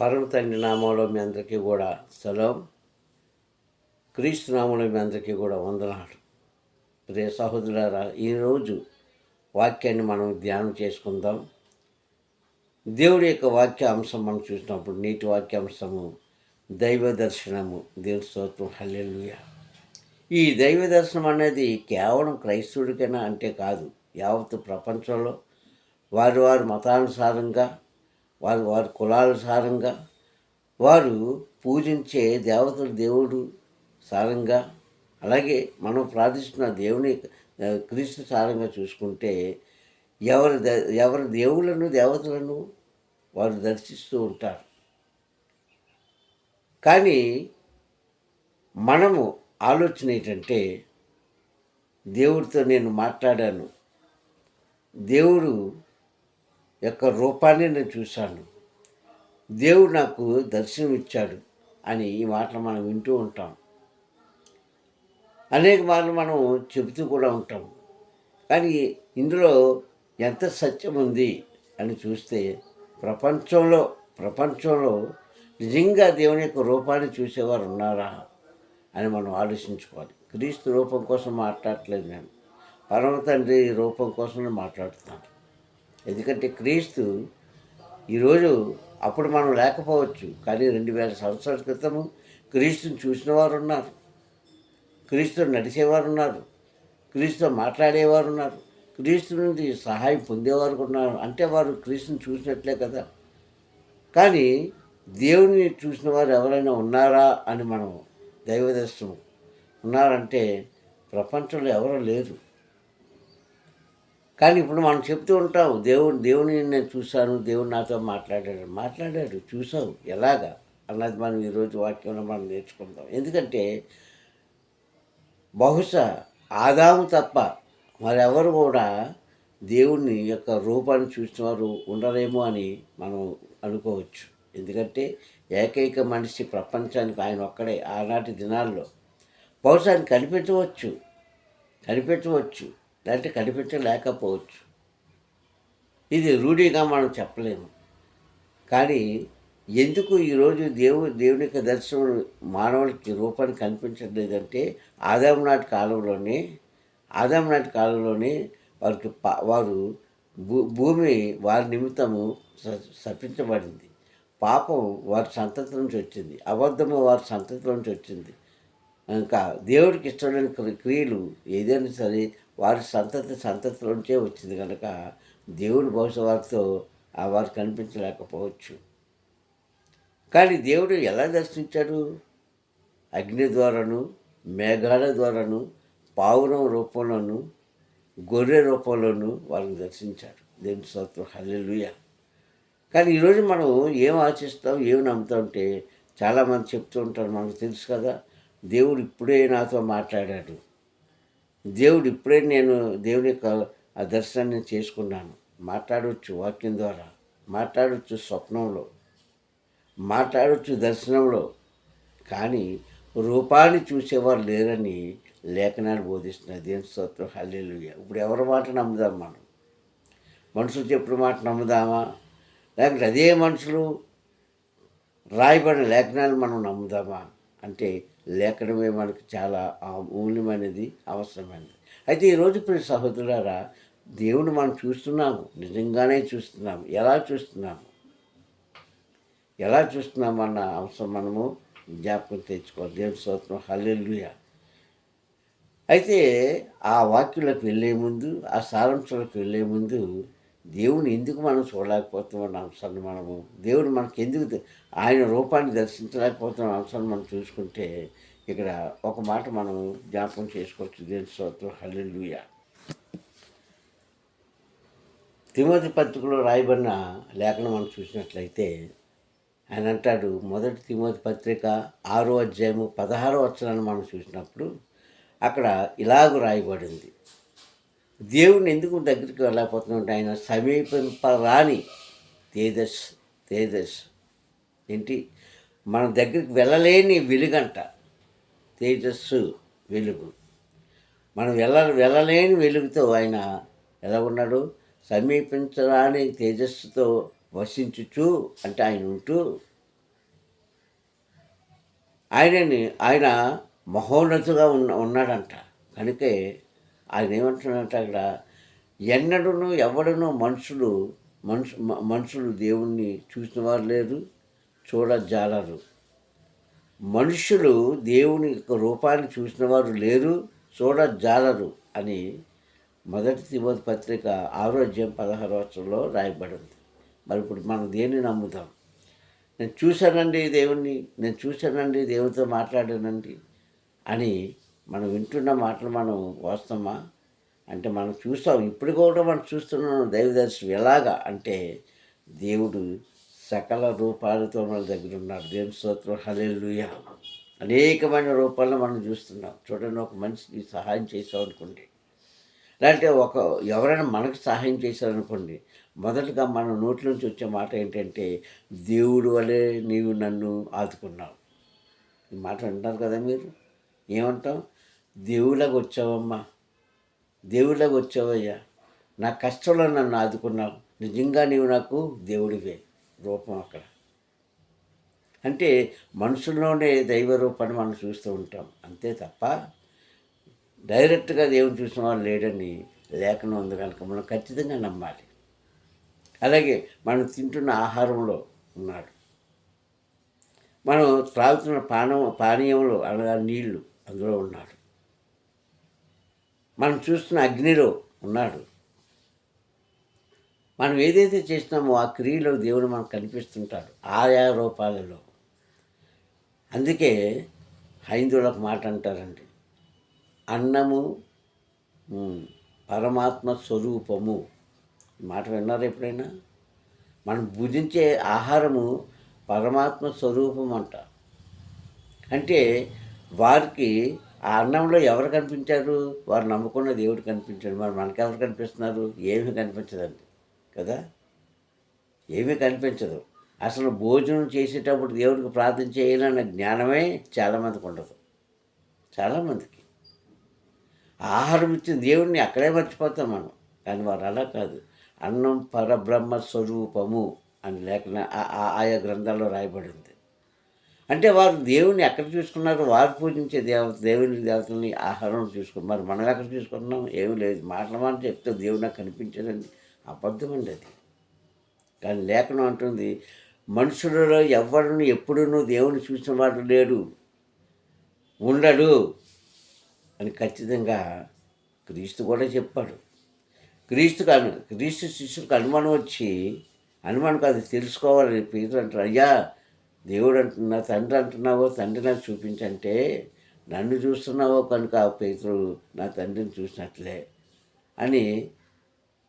పరమ తండ్రి నామంలో మీ అందరికీ కూడా సెలవు క్రీస్తు నామంలో మీ అందరికీ కూడా వందనాలు. ప్రియ సహోదరులారా ఈరోజు వాక్యాన్ని మనం ధ్యానం చేసుకుందాం. దేవుడి యొక్క వాక్య అంశం మనం చూసినప్పుడు నీటి వాక్యాంశము దైవ దర్శనము దేవుని స్తోత్రం హల్లెలుయ. ఈ దైవ దర్శనం అనేది కేవలం క్రైస్తవుడికైనా అంటే కాదు యావత్ ప్రపంచంలో వారి వారి మతానుసారంగా వారి వారి కులానుసారంగా వారు పూజించే దేవతలు దేవుడు సారంగా అలాగే మనం ప్రార్థిస్తున్న దేవుని క్రీస్తు సారంగా చూసుకుంటే ఎవరి ద ఎవరి దేవుళ్ళను దేవతలను వారు దర్శిస్తూ ఉంటారు. కానీ మనము ఆలోచన ఏంటంటే దేవుడితో నేను మాట్లాడాను. దేవుడు యొక్క రూపాన్ని నేను చూశాను. దేవుడు నాకు దర్శనం ఇచ్చాడు అని ఈ మాటలు మనం వింటూ ఉంటాం. అనేక మార్లు మనం చెబుతూ కూడా ఉంటాం. కానీ ఇందులో ఎంత సత్యం ఉంది అని చూస్తే ప్రపంచంలో ప్రపంచంలో నిజంగా దేవుని యొక్క రూపాన్ని చూసేవారు ఉన్నారా అని మనం ఆలోచించుకోవాలి. క్రీస్తు రూపం కోసం మాట్లాడట్లేదు నేను. పరమ తండ్రి రూపం కోసమే మాట్లాడుతాను ఎందుకంటే క్రీస్తు ఈరోజు అప్పుడు మనం లేకపోవచ్చు కానీ రెండు వేల సంవత్సరాల క్రితము క్రీస్తుని చూసిన వారు ఉన్నారు. క్రీస్తు నడిచేవారు ఉన్నారు. క్రీస్తు మాట్లాడేవారు ఉన్నారు. క్రీస్తు నుండి సహాయం పొందేవారు ఉన్నారు అంటే వారు క్రీస్తుని చూసినట్లే కదా. కానీ దేవుని చూసిన వారు ఎవరైనా ఉన్నారా అని మనం దైవదర్శనం. ఉన్నారంటే ప్రపంచంలో ఎవరూ లేరు. కానీ ఇప్పుడు మనం చెప్తూ ఉంటాం దేవుడు దేవుని నేను చూశాను దేవుడు నాతో మాట్లాడాడు. మాట్లాడాడు చూసావు ఎలాగా? అన్నది మనం ఈరోజు వాక్యంలో మనం నేర్చుకుందాం. ఎందుకంటే బహుశా ఆదాము తప్ప మరెవరు కూడా దేవుని యొక్క రూపాన్ని చూసిన వారు ఉండరేమో అని మనం అనుకోవచ్చు. ఎందుకంటే ఏకైక మనిషి ప్రపంచానికి ఆయన ఒక్కడే ఆనాటి దినాల్లో. బహుశా ఆయన కనిపించవచ్చు కనిపించవచ్చు లేకపోతే కనిపించలేకపోవచ్చు. ఇది రూఢిగా మనం చెప్పలేము. కానీ ఎందుకు ఈరోజు దేవు దేవుని యొక్క దర్శనం మానవులకి రూపాన్ని కనిపించలేదంటే ఆదాం నాటి కాలంలోనే ఆదాం నాటి కాలంలోనే వారికి వారు భూ భూమి వారి నిమిత్తము స- శపించబడింది పాపం వారి సంతతి నుంచి వచ్చింది. అబద్ధము వారి సంతతి నుంచి వచ్చింది. ఇంకా దేవుడికి ఇష్టమైన క్రి- క్రియలు ఏదైనా సరే వారి సంతతి సంతతిలోంచే వచ్చింది కనుక దేవుడు బహుశా వారితో ఆ వారు కనిపించలేకపోవచ్చు. కానీ దేవుడు ఎలా దర్శించాడు? అగ్ని ద్వారాను మేఘాల ద్వారాను పావురం రూపంలోను గొర్రె రూపంలోను వారిని దర్శించాడు. దేవుని స్వత్వం హల్లెలుయ. కానీ ఈరోజు మనం ఏం ఆశిస్తాం ఏం నమ్ముతాం అంటే చాలామంది చెప్తూ ఉంటారు మనకు తెలుసు కదా దేవుడు ఇప్పుడే నాతో మాట్లాడాడు. దేవుడు ఇప్పుడే నేను దేవుని యొక్క ఆ దర్శనాన్ని చేసుకున్నాను. మాట్లాడవచ్చు వాక్యం ద్వారా మాట్లాడవచ్చు స్వప్నంలో మాట్లాడవచ్చు దర్శనంలో. కానీ రూపాన్ని చూసేవారు లేరని లేఖనాలు బోధిస్తున్నాయి దేని స్తోత్రం హల్లెలూయ. ఇప్పుడు ఎవరి మాట నమ్ముదాం మనం? మనుషులు చెప్పిన మాట నమ్ముదామా? లేకపోతే అదే మనుషులు రాయబడిన లేఖనాలు మనం నమ్ముదామా? అంటే లేఖనమే మనకు చాలా మూల్యమైనది అవసరమైనది. అయితే ఈరోజు ప్రతి సహోదరులారా దేవుడు మనం చూస్తున్నాము నిజంగానే చూస్తున్నాము ఎలా చూస్తున్నాము? ఎలా చూస్తున్నామన్న అంశం మనము జ్ఞాపకం తెచ్చుకోవాలి. దేవుని స్తోత్రం హల్లెల్లుయ అయితే ఆ వాక్యులకు వెళ్ళే ముందు ఆ సారాంశాలకు వెళ్ళే ముందు దేవుని ఎందుకు మనం చూడలేకపోతున్నాం అంశాన్ని మనము? దేవుడు మనకి ఎందుకు ఆయన రూపాన్ని దర్శించలేకపోతున్న అంశాన్ని మనం చూసుకుంటే ఇక్కడ ఒక మాట మనం జ్ఞాపకం చేసుకోవచ్చు. దేని స్తోత్రం. హల్లెలుయ. తిమోతి పత్రికలో రాయబడిన లేఖనం మనం చూసినట్లయితే ఆయన అంటాడు మొదటి తిమోతి పత్రిక ఆరో అధ్యాయము పదహారో వచ్చరాన్ని మనం చూసినప్పుడు అక్కడ ఇలాగ రాయబడింది. దేవుని ఎందుకు దగ్గరికి వెళ్ళకపోతున్నాడు ఆయన సమీపింపరాని తేజస్ తేజస్. ఏంటి? మన దగ్గరికి వెళ్ళలేని వెలుగంట. తేజస్సు వెలుగు. మనం వెళ్ళ వెళ్ళలేని వెలుగుతో ఆయన ఎలా ఉన్నాడు? సమీపించరాని తేజస్సుతో వసించుచు అంటే ఆయన ఉంటూ ఆయనని ఆయన మహోన్నతుగా ఉన్న ఉన్నాడంట. కనుకే ఆయన ఏమంటున్నాడంట అక్కడ ఎన్నడూను ఎవడనో మనుషులు మనుషు మ- మనుషులు దేవుణ్ణి చూసిన వారు లేరు చూడజాలరు మనుషులు దేవుని యొక్క రూపాన్ని చూసిన వారు లేరు చూడజాలరు అని మొదటి తిమోతి పత్రిక ఆరోగ్యం పదహారు వచ్చంలో రాయబడింది. మరి ఇప్పుడు మనం దేన్ని నమ్ముతాం? నేను చూశానండి దేవుణ్ణి నేను చూశానండి దేవునితో మాట్లాడానండి అని మనం వింటున్న మాటలు మనం వస్తామా అంటే మనం చూస్తాం ఇప్పుడు కూడా మనం చూస్తున్నాం దైవదర్శనం ఎలాగా? అంటే దేవుడు సకల రూపాలతో మన దగ్గర ఉన్నాడు. దేవుని స్తోత్రం హలెల్లుయ. అనేకమైన రూపాలను మనం చూస్తున్నాం. చూడండి ఒక మనిషికి సహాయం చేసాం అనుకోండి. లేదంటే ఒక ఎవరైనా మనకు సహాయం చేశారనుకోండి మొదటగా మన నోటి నుంచి వచ్చే మాట ఏంటంటే దేవుడు వలె నీవు నన్ను ఆదుకున్నావు. ఈ మాట అంటారు కదా మీరు? ఏమంటాం? దేవుళ్ళకు వచ్చావమ్మా దేవుళ్ళకు వచ్చావయ్యా నా కష్టంలో నన్ను ఆదుకున్నావు. నిజంగా నీవు నాకు దేవుడివే. రూపం అక్కడ. అంటే మనుషుల్లోనే దైవ రూపాన్ని మనం చూస్తూ ఉంటాం. అంతే తప్ప డైరెక్ట్గా దేవుని చూసిన వాళ్ళు లేడని లేఖనం ఉంది కనుక మనం ఖచ్చితంగా నమ్మాలి. అలాగే మనం తింటున్న ఆహారంలో ఉన్నాడు. మనం త్రాగుతున్న పానం పానీయంలో అనగా నీళ్ళు అందులో ఉన్నాడు. మనం చూస్తున్న అగ్నిలో ఉన్నాడు. మనం ఏదైతే చేసినామో ఆ క్రియలో దేవుడు మనకు కనిపిస్తుంటాడు ఆయా రూపాలలో. అందుకే హైందువులకు మాట అంటారండి అన్నము పరమాత్మ స్వరూపము. మాట విన్నారు ఎప్పుడైనా? మనం భుజించే ఆహారము పరమాత్మ స్వరూపం అంట. అంటే వారికి ఆ అన్నంలో ఎవరు కనిపించారు? వారు నమ్ముకున్న దేవుడు కనిపించాడు. మరి మనకెవరు కనిపిస్తున్నారు? ఏమీ కనిపించదండి. కదా? ఏమీ కనిపించదు. అసలు భోజనం చేసేటప్పుడు దేవుడికి ప్రార్థన చేయాలన్న జ్ఞానమే చాలామందికి ఉండదు. చాలామందికి. ఆహారం ఇచ్చిన దేవుడిని అక్కడే మర్చిపోతాం మనం. కానీ వారు అలా కాదు. అన్నం పరబ్రహ్మ స్వరూపము అని లేఖన ఆ- ఆ- ఆయా గ్రంథాల్లో రాయబడింది. అంటే వారు దేవుని ఎక్కడ చూసుకున్నారు వారు పూజించే దేవత దేవుని దేవతల్ని ఆహారం చూసుకున్నారు. మరి మనం ఎక్కడ చూసుకుంటున్నాం? ఏమీ లేదు. మాటల మాట చెప్తే దేవుడు నాకు కనిపించదండి అబద్ధం అండి అది. కానీ లేఖనం అంటుంది మనుషులలో ఎవరిని ఎప్పుడూ దేవుని చూసిన వాడు లేడు. ఉండడు. అని ఖచ్చితంగా క్రీస్తు కూడా చెప్పాడు. క్రీస్తుకు అను క్రీస్తు శిష్యులకు అనుమానం వచ్చి అనుమానం కాదు తెలుసుకోవాలని పేరు అంటారు. అయ్యా దేవుడు అంటున్నా తండ్రి అంటున్నావో తండ్రి నాకు చూపించంటే నన్ను చూస్తున్నావో కనుక ఆ పేతురు నా తండ్రిని చూసినట్లే అని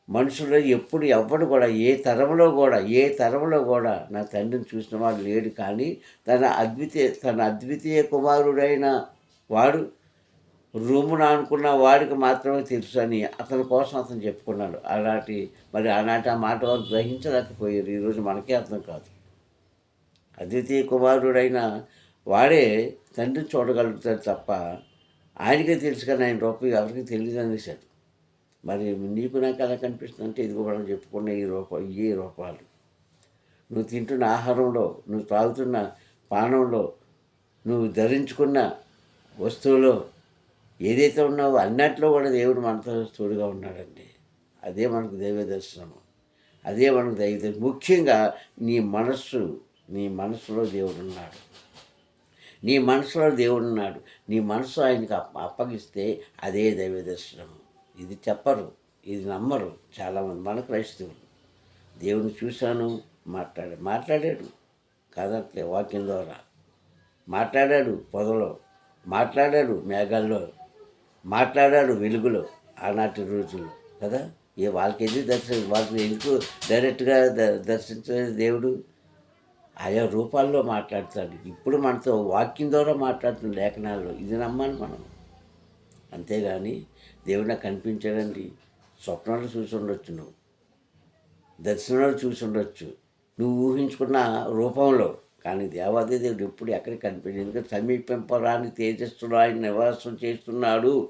మనుషులు ఎప్పుడు ఎవ్వడు కూడా ఏ తరంలో కూడా ఏ తరంలో కూడా నా తండ్రిని చూసిన వాడు లేడు కానీ తన అద్వితీయ తన అద్వితీయ కుమారుడైన వాడు రూమును అనుకున్న వాడికి మాత్రమే తెలుసు అని అతని కోసం అతను చెప్పుకున్నాడు. అలాంటి మరి ఆనాటి ఆ మాట వారు గ్రహించలేకపోయారు. ఈరోజు మనకే అర్థం కాదు. అద్వితీయ కుమారుడైన వాడే తండ్రిని చూడగలుగుతాడు తప్ప ఆయనకే తెలుసు కానీ ఆయన రూపం ఎవరికి తెలియదు అనేసాడు మరి నీకు నాకు ఎలా కనిపిస్తుంది అంటే ఇదిగో మనం చెప్పుకున్న ఈ రూపం ఈ రూపాలు. నువ్వు తింటున్న ఆహారంలో నువ్వు తాగుతున్న పానంలో నువ్వు ధరించుకున్న వస్తువులో ఏదైతే ఉన్నావో అన్నట్లో కూడా దేవుడు మనతో తోడుగా ఉన్నాడండి. అదే మనకు దైవ దర్శనం అదే మనకు దైవ ముఖ్యంగా నీ మనస్సు నీ మనసులో దేవుడున్నాడు. నీ మనసులో దేవుడు ఉన్నాడు నీ మనసు ఆయనకి అప్ప అప్పగిస్తే అదే దైవ దర్శనం ఇది చెప్పరు ఇది నమ్మరు చాలామంది. మన క్రైస్తవులు. దేవుని చూశాను మాట్లాడే మాట్లాడాడు. కాదట్లే వాక్యం ద్వారా. మాట్లాడాడు పొదలో మాట్లాడాడు మేఘాల్లో మాట్లాడాడు వెలుగులో ఆనాటి రోజుల్లో కదా? ఏ వాళ్ళకి ఎందుకు దర్శనం వాళ్ళకి ఎందుకు డైరెక్ట్గా ద- దర్శించలేదు దేవుడు? ఆయా రూపాల్లో మాట్లాడతాడు. ఇప్పుడు మనతో వాక్యం ద్వారా మాట్లాడుతున్న లేఖనాల్లో ఇది నమ్మాలి మనం. అంతేగాని దేవుడు నాకు కనిపించాడండి. స్వప్నాలు చూసి ఉండొచ్చు నువ్వు. దర్శనాలు చూసి ఉండొచ్చు. నువ్వు ఊహించుకున్న రూపంలో. కానీ దేవాదే దేవుడు ఎప్పుడు ఎక్కడికి కనిపించింది ఎందుకంటే సమీపింపరాని తేజస్సులో ఆయన నివాసం చేస్తున్నాడు.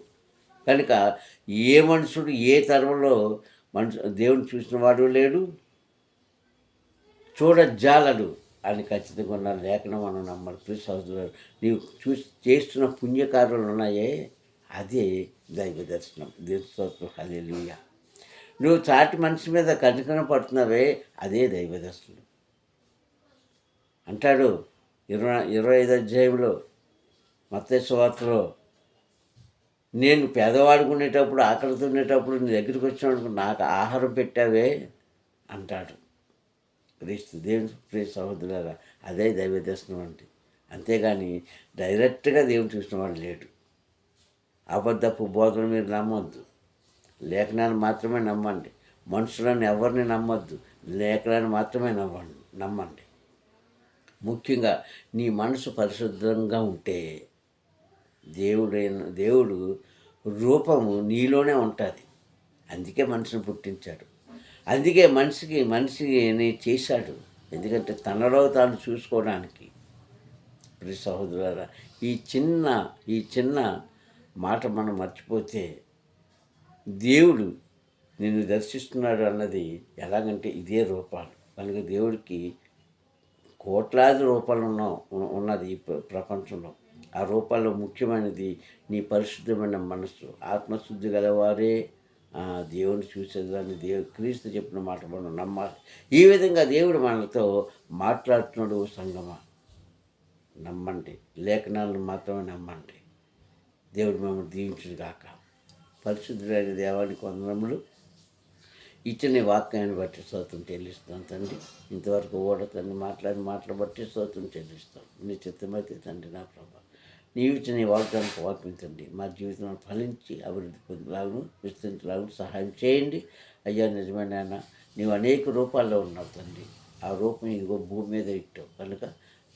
కనుక ఏ మనుషుడు ఏ తరంలో మనుషు దేవుని చూసిన వాడు లేడు? చూడజాలడు. అని ఖచ్చితంగా ఉన్న లేఖనం మనం నమ్మాలి ప్లీజ్ సహోదరు నీవు చూసి చేస్తున్న పుణ్యకార్యాలు ఉన్నాయే? అదే దైవ దర్శనం. దేవస్తోత్రం హలేలుయ నువ్వు చాటి మనిషి మీద కనికరం పడుతున్నావే? అదే దైవ దర్శనం. అంటాడు ఇరవై ఇరవై ఐదు అధ్యాయంలో మత్స్య వార్తలో నేను పేదవాడుకునేటప్పుడు ఆకలితో ఉండేటప్పుడు నీ దగ్గరికి వచ్చినప్పుడు నాకు ఆహారం పెట్టావే? అంటాడు. క్రీస్తు దేవుని ప్రియ సహోదరులారా అదే దైవ దర్శనం అంటే. అంతేగాని డైరెక్ట్గా దేవుని చూసిన వాడు లేడు. అబద్ధపు బోధన మీరు నమ్మొద్దు. లేఖనాన్ని మాత్రమే నమ్మండి. మనుషులను ఎవరిని నమ్మొద్దు. లేఖనాన్ని మాత్రమే నమ్మండి నమ్మండి. ముఖ్యంగా నీ మనసు పరిశుద్ధంగా ఉంటే దేవుడైన దేవుడు రూపము నీలోనే ఉంటుంది. అందుకే మనిషిని పుట్టించాడు. అందుకే మనిషికి మనిషిని చేశాడు. ఎందుకంటే తనలో తాను చూసుకోవడానికి. ప్రియ సహోదరులారా ఈ చిన్న ఈ చిన్న మాట మనం మర్చిపోతే దేవుడు నిన్ను దర్శిస్తున్నాడు అన్నది ఎలాగంటే ఇదే రూపాలు. కనుక దేవుడికి కోట్లాది రూపాలు ఉన్న ఉన్నది ఈ ప్ర- ప్రపంచంలో. ఆ రూపాల్లో ముఖ్యమైనది నీ పరిశుద్ధమైన మనస్సు. ఆత్మశుద్ధి గలవారే దేవుని చూసేదాన్ని దేవు క్రీస్తు చెప్పిన మాట మనం నమ్మాలి ఈ విధంగా దేవుడు మనతో మాట్లాడుతున్నాడు సంగమా. నమ్మండి లేఖనాలను మాత్రమే నమ్మండి. దేవుడు మిమ్మల్ని దీవించును కాక పరిశుద్ధులైన దేవానికి వందనములు. ఇచ్చిన ఈ వాక్యాన్ని బట్టి స్తోత్రం చెల్లిస్తాం తండ్రి. ఇంతవరకు ఓడ తండ్రి మాట్లాడి మాటలు బట్టి స్తోత్రం చెల్లిస్తాం నీ చిత్తమైతే తండ్రి నా ప్రభా. నీవిచ్చిన ఈ వాగ్దానికి మా జీవితంలో ఫలించి అభివృద్ధి పొందేలాగును విస్తరించలాగును సహాయం చేయండి. అయ్యా నిజమైన ఆయన నీవు అనేక రూపాల్లో ఉన్నావు తండ్రి. ఆ రూపం ఇదిగో భూమి మీద ఇట్టావు. కనుక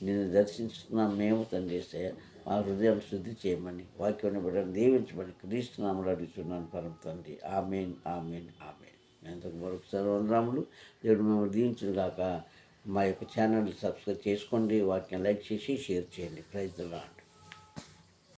నిన్ను దర్శించుకున్న మేము తండ్రి ఏసయ్య. మా హృదయం శుద్ధి చేయమని వాక్యాన్ని బిడ్డను దీవించమని క్రీస్తునామలు అడుగుతున్నాను పరం తండ్రి. Amen amen amen. ఎంతకు మరొకసారి వందరాములు దేవుడు మేము దీవించిన కాక మా యొక్క ఛానల్ సబ్స్క్రైబ్ చేసుకోండి. వాటిని లైక్ చేసి షేర్ చేయండి. Praise lord